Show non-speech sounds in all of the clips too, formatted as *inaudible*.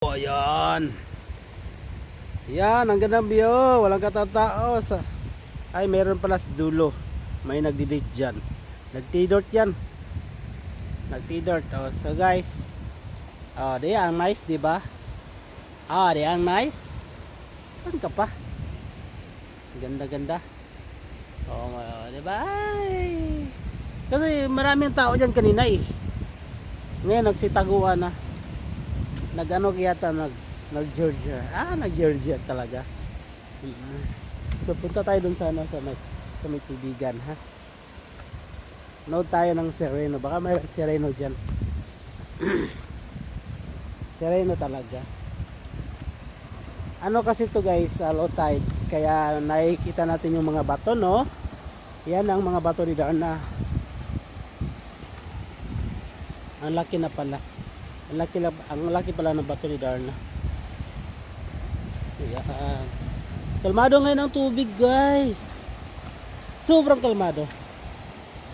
Oh, ayan. Yan, ang gandang view. Walang katatao. Sa... Ay, meron pala sa dulo. May nagdi-date dyan. Nagtidort yan. Nagtidort. Oh, so guys. Oh, di ang nice, di ba? Ah, di ang nice. Saan ka pa? Ganda-ganda. Oo, oh, di ba? Kasi maraming tao dyan kanina eh. Ngayon nagsitaguan na. Nag-ano yata nag nag Georgia. Ah, nag Georgia talaga. Mm. So punta tayo dun sa ano sa may sa may tubigan ha. Note tayo ng Sereno. Baka may Sereno diyan. *clears throat* Sereno talaga. Ano kasi to guys, uh, low tide. Kaya nakikita natin yung mga bato, no? Yan ang mga bato ni Darna. Ang laki na pala. Ang laki, ang laki pala ng bato ni Darna. Yan. Kalmado ngayon ang tubig, guys. Sobrang kalmado.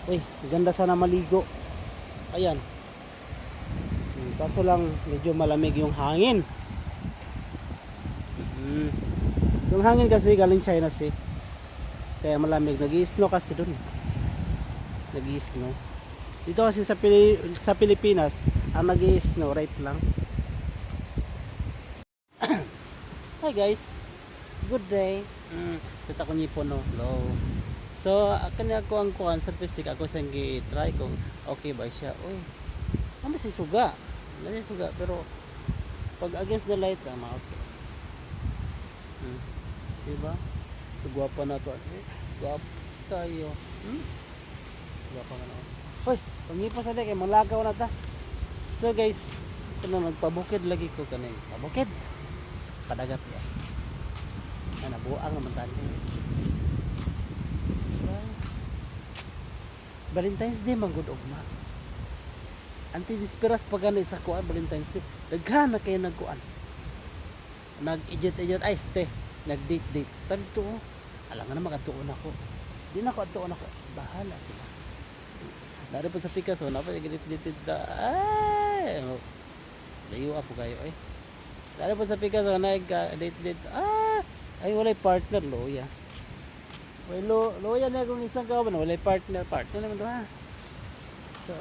Uy, ganda sana maligo. Ayan. Hmm, Kaso lang, medyo malamig yung hangin. Mm. Yung hangin kasi galing China Sea. Kaya malamig. Nag-i-snow kasi dun. Nag-i-snow. Dito kasi sa, Pili- sa Pilipinas, ang nag snow right lang. *coughs* Hi guys. Good day. Mm, kita ko nipo no. Hello. So, kanya ko ang kuan sa stick ako sa try kung okay ba siya. Uy. Ano si suga? Ano si suga pero pag against the light tama okay. Hmm. Diba? Gwapo na to. Eh, gwapo tayo. Hmm? Gwapo nga na. Hoy, pangipa sa kay malagaw na ta. So guys, ito na magpabukid lagi ko kaning. Pabukid. Padagat ya. Ana buang naman tani. Valentine's Day man gud ugma. Anti disperas pa gani sa kuan Valentine's Day. Daghan na kayo nagkuan. Nag-eject-eject ay ste. Nag-date-date. Tanto. Alam nga na magatuon ako. Di na ako atuon ako. Bahala sila. Dari pa sa Picasso, na pa gilip-gilip da. Ay, ano, layo ako kayo eh. Dari pa sa Picasso, na date date. Ah, ay walay partner loya. Way lo loya na kung isang kawan, walay partner, partner naman do ha. So,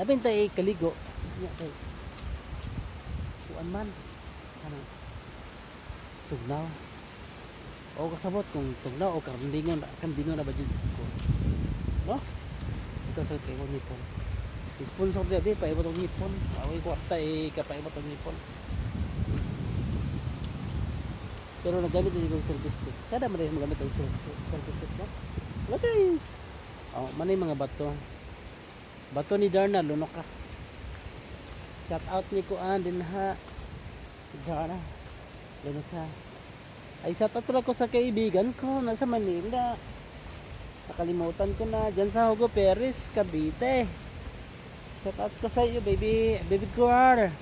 labing tayo kaligo. Nya kay. Kuan man. Ano? Tugnaw. O kasabot kung tugnaw o kandingon, kandingon na ba dyan ko. No? ito sa kay kong nipon sponsor dia di paibot og nipon. Away kwarta eh kapaibot og nipon. Pero nagamit din yung service stick. Sada man rin magamit ang service stick? No wala guys. Oh manay mga bato bato ni Darna lunok ka shout out ni Kuan din ha Darna lunok ka ay shout out ko sa kaibigan ko nasa Manila Nakalimutan ko na. Diyan sa Hugo Perez, Cavite. Shout out ko sa iyo, baby. Baby girl.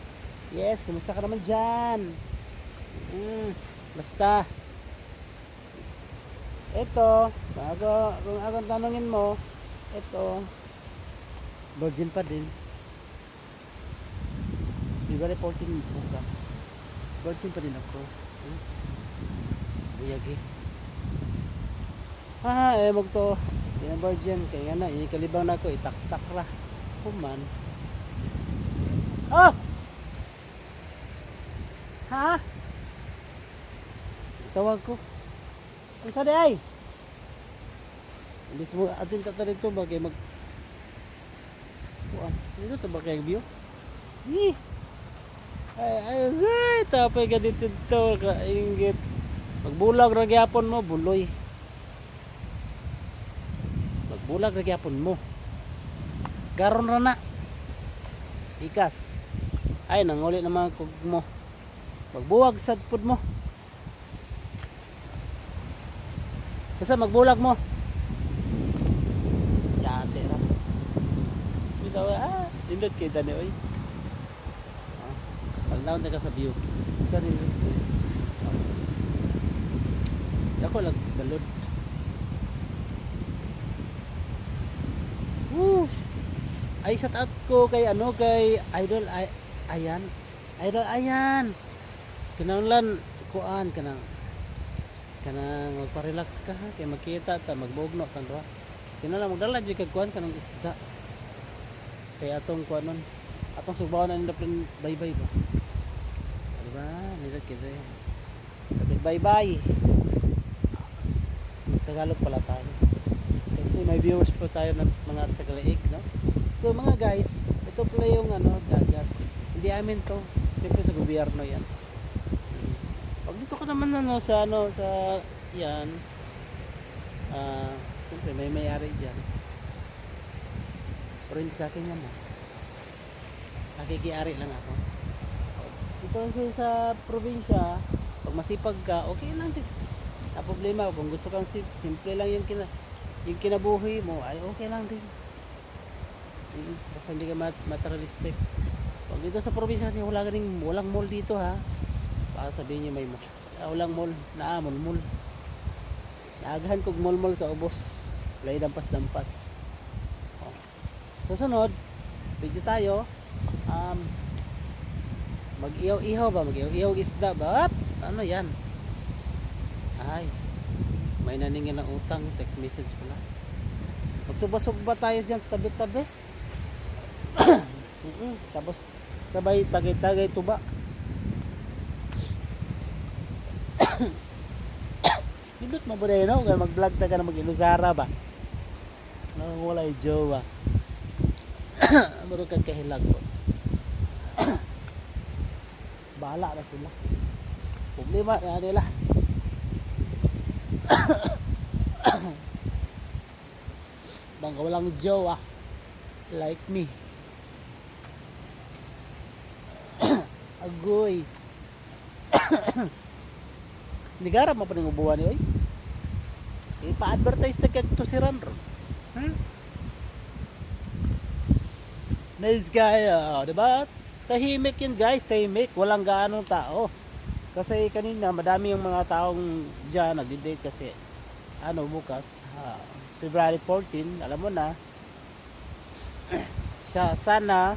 Yes, kumusta ka naman dyan? Mm, basta. Ito, bago, kung akong tanongin mo, ito, virgin pa din. February 14 bukas. Virgin pa din ako. Hmm? Buyagi. Ah, eh magto. Yan virgin kay nga na ini kalibang nako itaktak ra. Human. Oh. Ha? Tawag ko. Ang sa ay. Imbis mo atin ta dito bagay mag Kuan, dito to ba kay view? Ni. Ay ay ay tapay ka dito ka inggit. Pagbulag ra gyapon mo buloy bulag ra gyapon mo garon ra na. Ikas. Ay nanguli na mga kug mo magbuwag sad pud mo. Kasi magbulag mo. Yate ra. Bitaw ah indot kay dani oy. Ah, pagnaon ka sa view. Sa rin ako lag balod Ay shout out ko kay ano kay Idol ay ayan Idol, ayan. Kinaulan, kuan, kanang, kanang magpa-relax ka ha. Kaya makita ta, magbugno ta doha. Kinaulan, magdala dyan kag kuan, kanang isda. Kaya atong kuan nun, atong subaw na nila plan bye-bye ba? Diba? Nila kita Sabi bye-bye. Tagalog pala tayo. Kasi may viewers po tayo ng mga Tagalaig, no? So mga guys, ito pala yung ano, dagat. Hindi amin to. Siyempre sa gobyerno yan. Pag dito ka naman ano, sa ano, sa yan, ah, siyempre may may-ari dyan. Pero hindi sa akin yan ah. Nakikiari lang ako. Dito kasi sa probinsya, pag masipag ka, okay lang. Na problema, kung gusto kang sim- simple lang yung kina yung kinabuhi mo, ay okay lang din. Mm, Basta hindi ka mat- materialistic. Pag dito sa probinsya kasi wala ganing walang mall dito ha. Baka sabihin niyo may mall. Ah, walang mall, naa mall mall. Naagahan kog mall mall sa ubos. Lay dampas-dampas. Oh. Susunod, video tayo. Um, mag-ihaw-ihaw ba? Mag-ihaw-ihaw isda ba? Ap! Ano yan? Ay, may naningin ng utang. Text message pala. Magsubasog ba tayo dyan sa tabi-tabi? Tapos sabay tagay-tagay tuba. *coughs* Nindot mo ba na yun, no? Kaya mag-vlog ta ka na mag-ilusara ba? Nang wala yung jowa. *coughs* Muro kang kahilag po. *coughs* Bahala na sila. Problema na nila. Bangka walang jowa. Like me. Agoy. *coughs* Nigara mo pa rin ubuan ni oy. Ipa-advertise na kag to si Ranro. Hmm? Nice guy, oh, di ba? Tahimik yun guys, tahimik. Walang gaanong tao. Kasi kanina, madami yung mga taong dyan nagdi-date kasi ano bukas, ah, February 14, alam mo na. *coughs* Siya, sana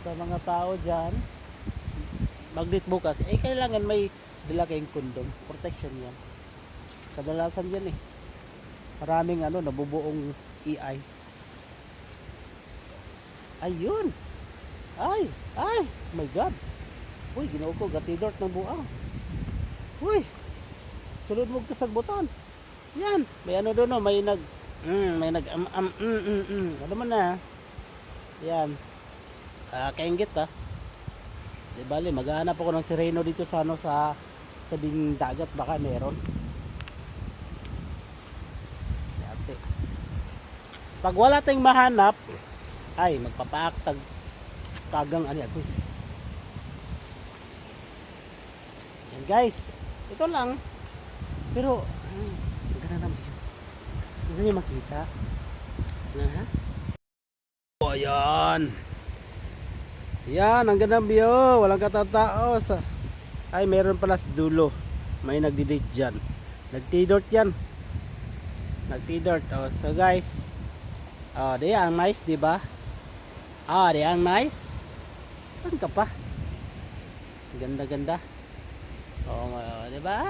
sa mga tao dyan, mag-date bukas, eh kailangan may dala kayong kondom. Protection yan. Kadalasan yan eh. Maraming ano, nabubuong EI. Ayun! Ay! Ay! My God! Uy, ginoo ko, gatidort ng buang. Uy! Sulod mo kasagbutan. Yan! May ano doon, no? may nag... Mm, may nag... Um, um, mm, mm, mm. Ano man na? Yan. Ah, kainggit ah. Di bali, maghahanap ako ng sireno dito sa ano sa tabing dagat baka meron. Yate. Pag wala tayong mahanap, ay magpapaktag tagang ani ako. Yan guys, ito lang. Pero, ang ganda ng view. Gusto niyo makita? Na ha? Oh, ayan. Yan, ang ganda ng view. Walang katatao. Sa... Ay, meron pala sa dulo. May nagdi-date dyan. Nagtidort yan. Nagtidort. Oh, so guys. Oh, di ang nice, di ba? Ah, di ang nice. Saan ka pa? Ganda-ganda. Oo, oh, di ba?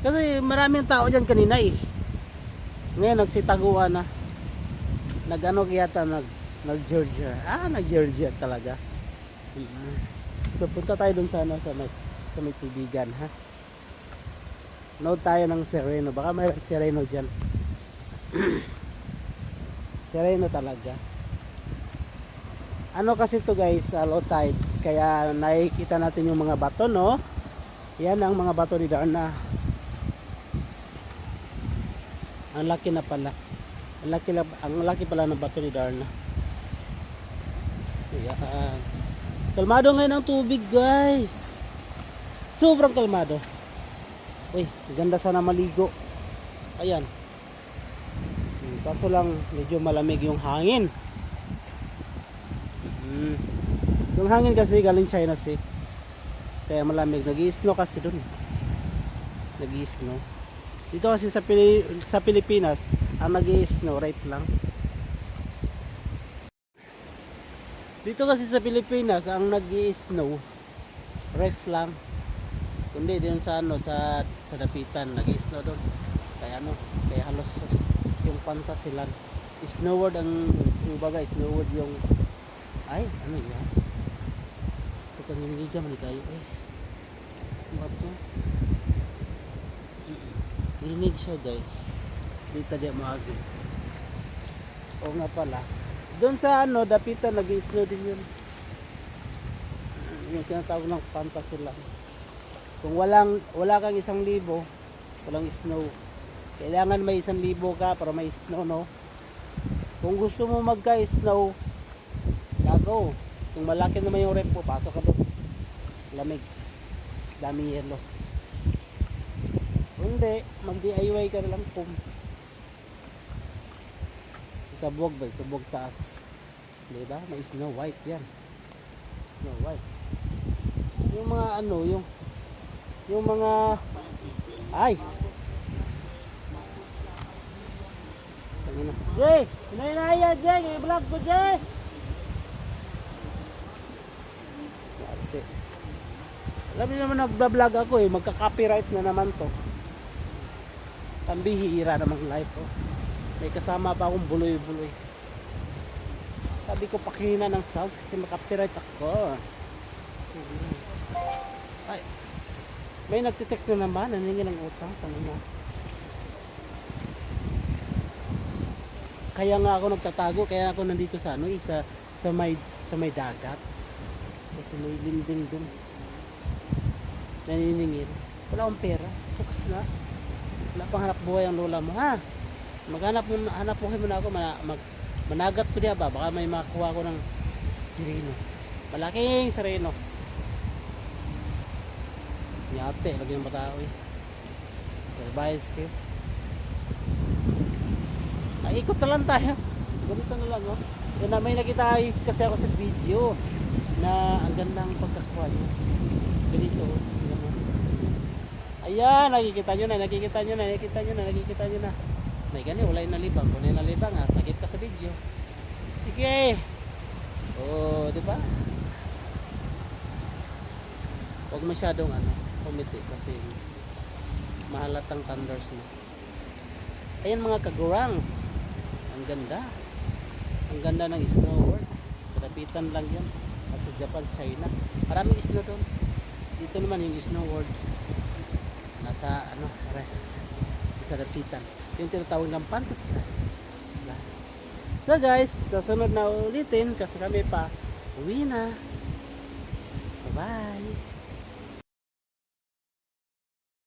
Kasi maraming tao dyan kanina eh. Ngayon nagsitaguan na. Nag-ano kaya ta, nag, nag-Georgia. Ah, nag-Georgia talaga. So punta tayo dun sa ano, sa may, sa may tubigan, ha? Note tayo ng sereno. Baka may sereno dyan. *clears throat* sereno talaga. Ano kasi to guys, uh, low tide. Kaya nakikita natin yung mga bato, no? Yan ang mga bato ni Darna. Ang laki na pala. Ang laki, la- ang laki pala ng bato ni Darna. Yan. Kalmado ngayon ang tubig, guys. Sobrang kalmado. Uy, ganda sana maligo. Ayan. Hmm, Kaso lang, medyo malamig yung hangin. Mm. Yung hangin kasi galing China Sea. Kaya malamig. Nag-i-snow kasi dun. Nag-i-snow. Dito kasi sa, Pili- sa Pilipinas, ang nag-i-snow right lang. Dito kasi sa Pilipinas, ang nag snow ref lang. Kundi din sa ano, sa, sa dapitan, nag snow doon. Kaya ano, kaya halos yung pantasilan. Snowward ang, yung baga, snowward yung, ay, ano yan? Ito yung man kayo eh. Ano to? Linig siya guys. Dito di maagi. Oo nga pala. Doon sa ano, dapitan nag-snow din yun. Yung tinatawag ng fantasy lang. Kung walang, wala kang isang libo, walang snow. Kailangan may isang libo ka para may snow, no? Kung gusto mo magka-snow, gago. Kung malaki naman yung rep mo, pasok ka doon. Lamig. Dami yelo. Kung hindi, mag-DIY ka lang kung sa buwag ba? Sa buwag taas. Di ba? May snow white yan. Snow white. Yung mga ano, yung yung mga ay Tangina. Jay! Hinay-hinaya, Jay! I-vlog ko, Jay! Ate. Alam niyo naman nagbablog ako eh, magka-copyright na naman to. Pambihira namang live oh. May kasama pa akong buloy-buloy. Sabi ko pakihina ng sounds kasi makapiright ako. Ay. May nagtitext na naman, naningi ng utang, tangina. Kaya nga ako nagtatago, kaya ako nandito sa ano, eh, sa, may sa may dagat. Kasi may linding dun. Naniningil. Wala akong pera. Bukas na. Wala pang hanap buhay ang lola mo, ha? Maghanap mo hanap buhay mo na ako mag, managat ko diya ba? Baka may makuha ko ng sireno. Malaking sireno. Nyate lagi ng batao eh. Advice kayo naikot na lang tayo. Ganito na lang oh. Yun na may nakita kasi ako sa video na ang gandang pagkakuha ganito oh. Yan, oh. ayan nakikita nyo na nakikita nyo na nakikita nyo na nakikita nyo na may gani, wala yung nalibang. Kung yung nalibang, ah, sakit ka sa video. Sige. Oh, di ba? Huwag masyadong ano, kumiti kasi mahalatang thunders mo. Ayan mga kagurangs. Ang ganda. Ang ganda ng snow world. Karapitan lang yan. Kasi Japan, China. Maraming snow doon. Dito naman yung snow world. Nasa ano, sa dapitan yung tinatawag ng fantasy so guys sa sunod na ulitin kasi kami pa uwi na. Bye bye